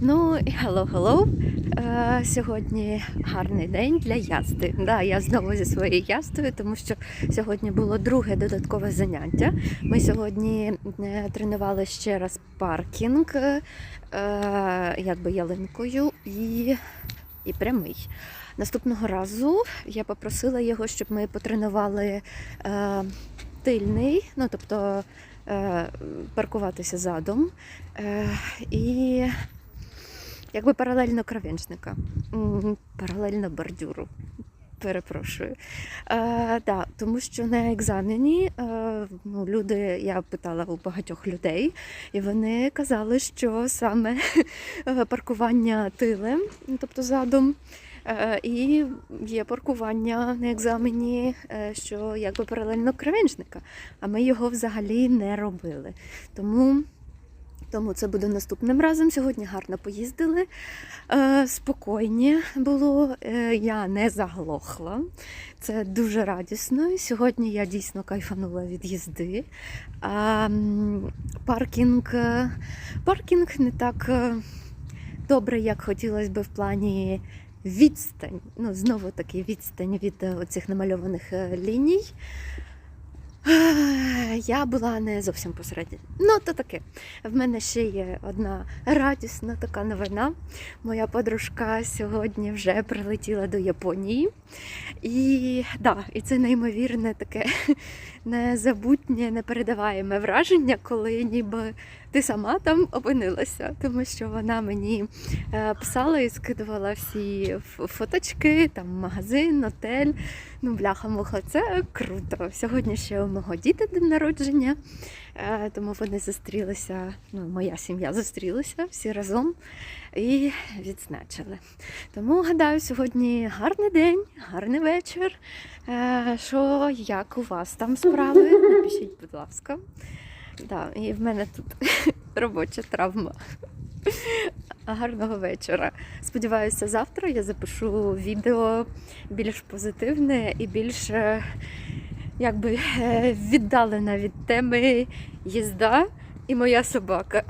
Ну, і hello, hello. Е, сьогодні гарний день для язди. Да, я знову зі своєю яздою, тому що сьогодні було друге додаткове заняття. Ми сьогодні е, тренували ще раз паркінг, е, ялинкою і, і прямий. Наступного разу я попросила його, щоб ми потренували тильний, ну тобто паркуватися задом. Е, і якби паралельно кравінчника, М, паралельно бордюру. Перепрошую. Е, да, тому що на екзамені е, ну, люди, я питала у багатьох людей, і вони казали, що саме е, паркування тилем, тобто задом, е, і є паркування на екзамені, е, що якби паралельно кравінчника, а ми його взагалі не робили. Тому. Тому це буде наступним разом. Сьогодні гарно поїздили. Е, спокійні було. Е, я не заглохла. Це дуже радісно. Сьогодні я дійсно кайфанула від їзди. Паркінг, е, паркінг не так е, добре, як хотілося би в плані відстань. Ну, знову таки відстань від е, оцих намальованих е, ліній. Я була не зовсім посередині. Ну, то таке. В мене ще є одна радісна така новина. Моя подружка сьогодні вже прилетіла до Японії. І, да, і це неймовірне таке незабутнє, непередаваєме враження, коли ніби ти сама там опинилася, тому що вона мені е, писала і скидувала всі фоточки, там магазин, отель. Ну, бляха муха, це круто. Сьогодні ще у мого діда день народження, е, тому вони зустрілися. Ну, моя сім'я зустрілася всі разом і відзначили. Тому гадаю, сьогодні гарний день, гарний вечір. Е, Що як у вас там справи? Напишіть, будь ласка. Да, і в мене тут робоча травма. Гарного вечора. Сподіваюся, завтра я запишу відео більш позитивне і більш е, якби віддалена від теми їзда і моя собака.